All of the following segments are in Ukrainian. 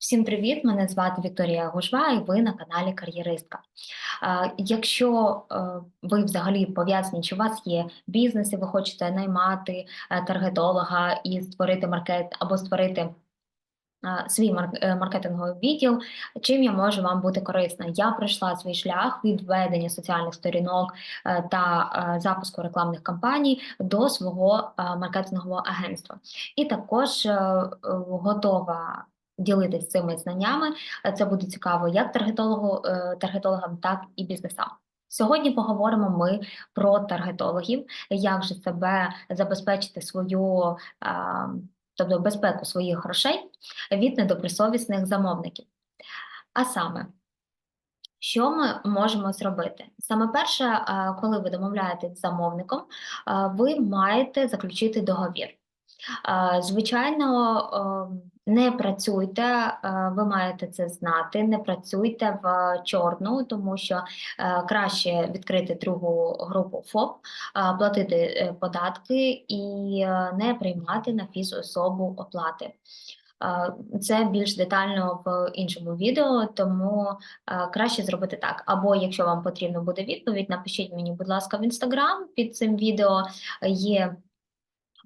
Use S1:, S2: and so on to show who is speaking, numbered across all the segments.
S1: Всім привіт! Мене звати Вікторія Гужва, і ви на каналі Кар'єристка. Якщо е, ви взагалі пов'язані, чи у вас є бізнес, і ви хочете наймати е, таргетолога і створити маркет або створити свій е, маркетинговий відділ, чим я можу вам бути корисна? Я пройшла свій шлях від ведення соціальних сторінок та запуску рекламних кампаній до свого маркетингового агентства. І також готова ділитись цими знаннями. Е, Це буде цікаво як таргетологу, е, таргетологам, так і бізнесам. Сьогодні поговоримо ми про таргетологів, як же себе забезпечити свою, тобто безпеку своїх грошей від недобросовісних замовників. А саме, що ми можемо зробити? Саме перше, е, коли ви домовляєтесь з замовником, е, ви маєте заключити договір. Е, Звичайно, е, не працюйте, е, ви маєте це знати, не працюйте в чорну, тому що е, краще відкрити другу групу ФОП, е, платити податки і не приймати на фізособу оплати. Е, Це більш детально в іншому відео, тому краще зробити так. Або якщо вам потрібна буде відповідь, напишіть мені, будь ласка, в інстаграм під цим відео є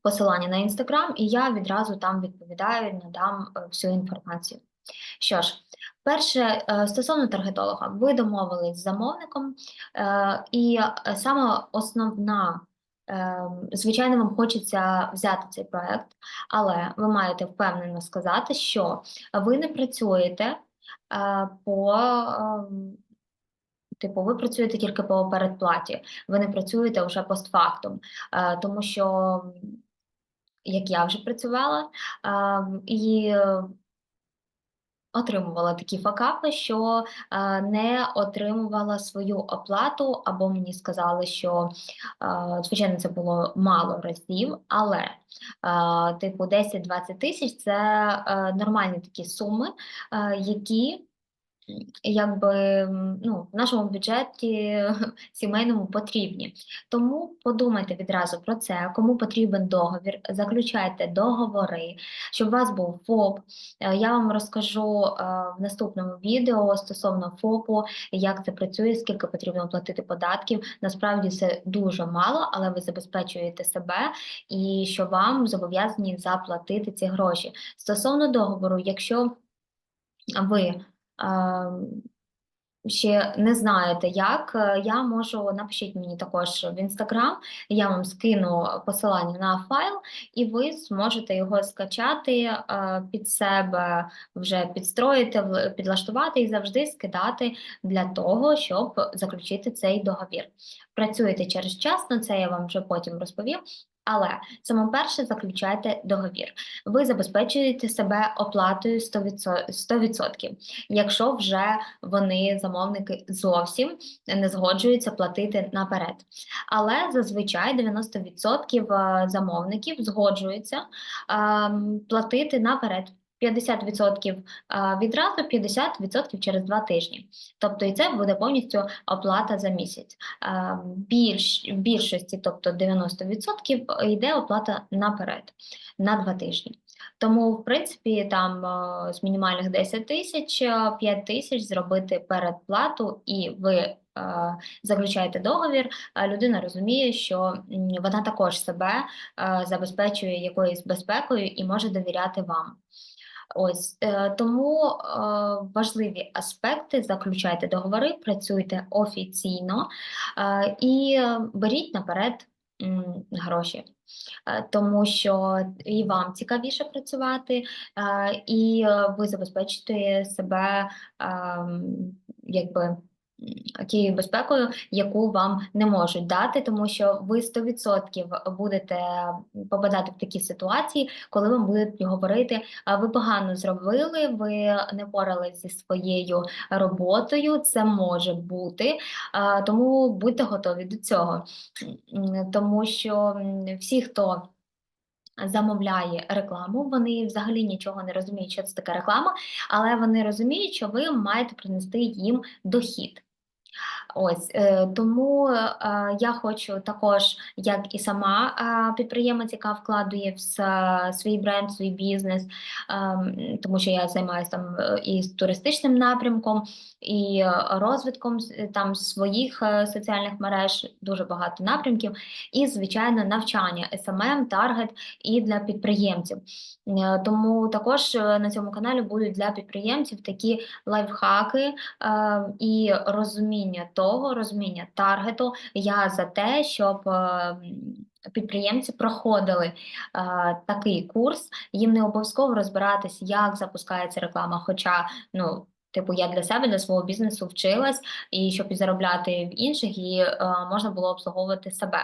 S1: посилання на інстаграм, і я відразу там відповідаю, надам е, всю інформацію. Що ж, перше, е, стосовно таргетолога, ви домовились з замовником, е, і саме основна, звичайно, вам хочеться взяти цей проект, але ви маєте впевнено сказати, що ви не працюєте по. ем, Типу, ви працюєте тільки по передплаті, ви не працюєте вже постфактум, тому що як я вже працювала, і е, отримувала такі факапи, що е, не отримувала свою оплату, або мені сказали, що е, звичайно це було мало разів, але е, типу 10-20 тисяч це нормальні такі суми, які якби ну, в нашому бюджеті сімейному потрібні. Тому подумайте відразу про це, кому потрібен договір, заключайте договори, щоб у вас був ФОП. Е, Я вам розкажу е, в наступному відео стосовно ФОПу, як це працює, скільки потрібно платити податків. Насправді це дуже мало, але ви забезпечуєте себе і що вам зобов'язані заплатити ці гроші. Стосовно договору, якщо ви ще не знаєте, як, е, я можу, напишіть мені також в інстаграм, я вам скину посилання на файл, і ви зможете його скачати е, під себе, вже підстроїти, підлаштувати і завжди скидати для того, щоб заключити цей договір. Працюєте через час, на це я вам вже потім розповім. Але саме перше заключайте договір. Ви забезпечуєте себе оплатою 100%, 100%, якщо вже вони, замовники, зовсім не згоджуються платити наперед. Але зазвичай 90% е, замовників згоджуються ем, платити наперед. 50% е, відразу, 50% через два тижні. Тобто і це буде повністю оплата за місяць. Більш, в більшості, тобто 90% йде оплата наперед на два тижні. Тому, в принципі, там з мінімальних 10 тисяч, е, 5 тисяч зробити передплату, і ви заключаєте договір, людина розуміє, що вона також себе забезпечує якоюсь безпекою і може довіряти вам. Ось е, тому е, важливі аспекти: заключайте договори, працюйте офіційно е, і беріть наперед гроші. Тому що і вам цікавіше працювати, і ви забезпечите себе ем, якби тією безпекою, яку вам не можуть дати, тому що ви 100% будете попадати в такі ситуації, коли вам будуть говорити, ви погано зробили, ви не порались зі своєю роботою, це може бути, тому будьте готові до цього, тому що всі, хто замовляє рекламу, вони взагалі нічого не розуміють, що це таке реклама, але вони розуміють, що ви маєте принести їм дохід. Ось е, тому е, я хочу також, як і сама е, підприємець, яка вкладує в свій бренд, свій бізнес, ем, тому що я займаюся там і туристичним напрямком, і розвитком там своїх соціальних мереж, дуже багато напрямків, і звичайно навчання SMM, таргет і для підприємців. Тому також на цьому каналі будуть для підприємців такі лайфхаки і розуміння того, розуміння таргету. Я за те, щоб е, підприємці проходили е, такий курс. Їм не обов'язково розбиратись, як запускається реклама. Хоча, ну. Типу, я для себе, для свого бізнесу вчилась, і щоб і заробляти в інших, і е, можна було обслуговувати себе.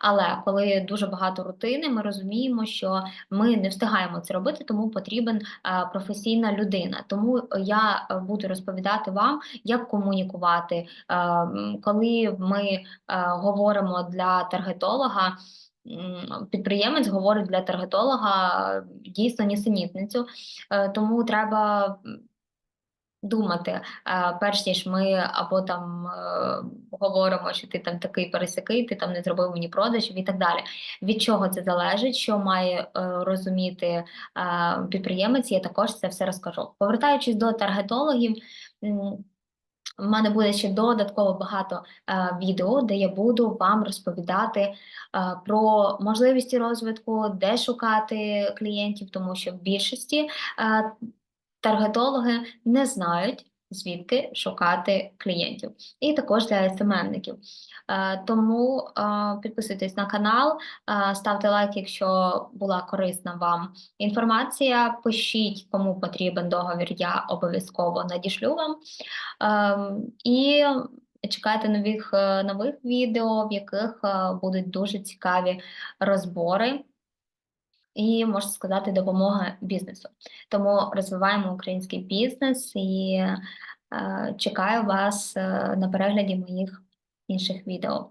S1: Але коли дуже багато рутини, ми розуміємо, що ми не встигаємо це робити, тому потрібен е, професійна людина. Тому я е, буду розповідати вам, як комунікувати, Е, коли ми е, говоримо для таргетолога. Підприємець говорить для таргетолога е, дійсно нісенітницю, Е, тому треба думати, е, перш ніж ми або там е, говоримо, що ти там такий пересякий, ти там не зробив мені продажів і так далі. Від чого це залежить, що має е, розуміти підприємець, я також це все розкажу. Повертаючись до таргетологів. в мене буде ще додатково багато е, відео, де я буду вам розповідати е, про можливості розвитку, де шукати клієнтів, тому що в більшості е, таргетологи не знають, звідки шукати клієнтів, і також для СММників. Е, тому е, підписуйтесь на канал, е, ставте лайк, якщо була корисна вам інформація. Пишіть, кому потрібен договір, я обов'язково надішлю вам. І чекайте нових, нових відео, в яких будуть дуже цікаві розбори і, можна сказати, допомога бізнесу. Тому розвиваємо український бізнес і е, чекаю вас е, на перегляді моїх інших відео.